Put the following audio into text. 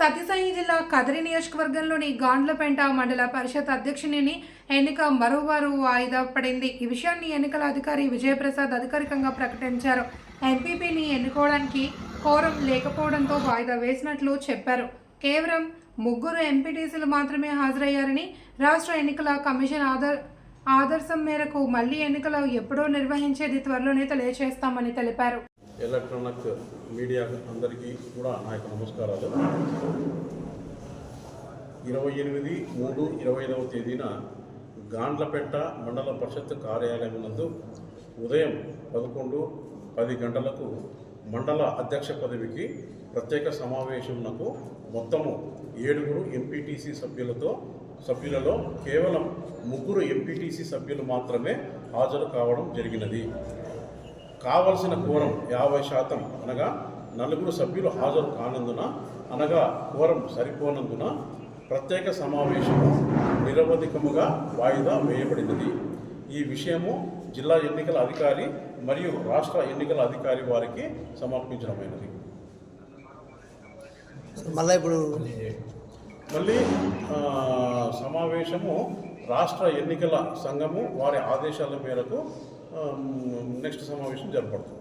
సత్యసాయి జిల్లా కదిరి నియోజకవర్గంలోని గాండ్లపేంట మండల పరిషత్ అధ్యక్షునిని ఎన్నిక మరోవారు వాయిదా పడింది. ఈ విషయాన్ని ఎన్నికల అధికారి విజయప్రసాద్ అధికారికంగా ప్రకటించారు. ఎంపీపీని ఎన్నుకోవడానికి కోరం లేకపోవడంతో వాయిదా వేసినట్లు చెప్పారు. కేవలం ముగ్గురు ఎంపీటీసీలు మాత్రమే హాజరయ్యారని రాష్ట్ర ఎన్నికల కమిషన్ ఆధార్ ఆదర్శం మేరకు మళ్ళీ ఎన్నికలు ఎప్పుడో నిర్వహించేది త్వరలోనే తెలియజేస్తామని తెలిపారు. ఎలక్ట్రానిక్ మీడియా అందరికీ కూడా నా యొక్క నమస్కారాలు. ఇరవై ఎనిమిది మూడు ఇరవై ఐదవ తేదీన గాండ్లపేట మండల పరిషత్ కార్యాలయం నందు ఉదయం పదకొండు పది గంటలకు మండల అధ్యక్ష పదవికి ప్రత్యేక సమావేశంకు మొత్తము ఏడుగురు ఎంపీటీసీ సభ్యులతో సభ్యులలో కేవలం ముగ్గురు ఎంపీటీసీ సభ్యులు మాత్రమే హాజరు కావడం జరిగినది. కావలసిన కోరం యాభై శాతం అనగా నలుగురు సభ్యులు హాజరు కానందున అనగా కోరం సరిపోనందున ప్రత్యేక సమావేశము నిరవధికముగా వాయిదా వేయబడినది. ఈ విషయము జిల్లా ఎన్నికల అధికారి మరియు రాష్ట్ర ఎన్నికల అధికారి వారికి సమర్పించడమైనది. మళ్ళీ ఇప్పుడు మళ్ళీ సమావేశము రాష్ట్ర ఎన్నికల సంఘము వారి ఆదేశాల మేరకు నెక్స్ట్ సమావేశం జరపడుతుంది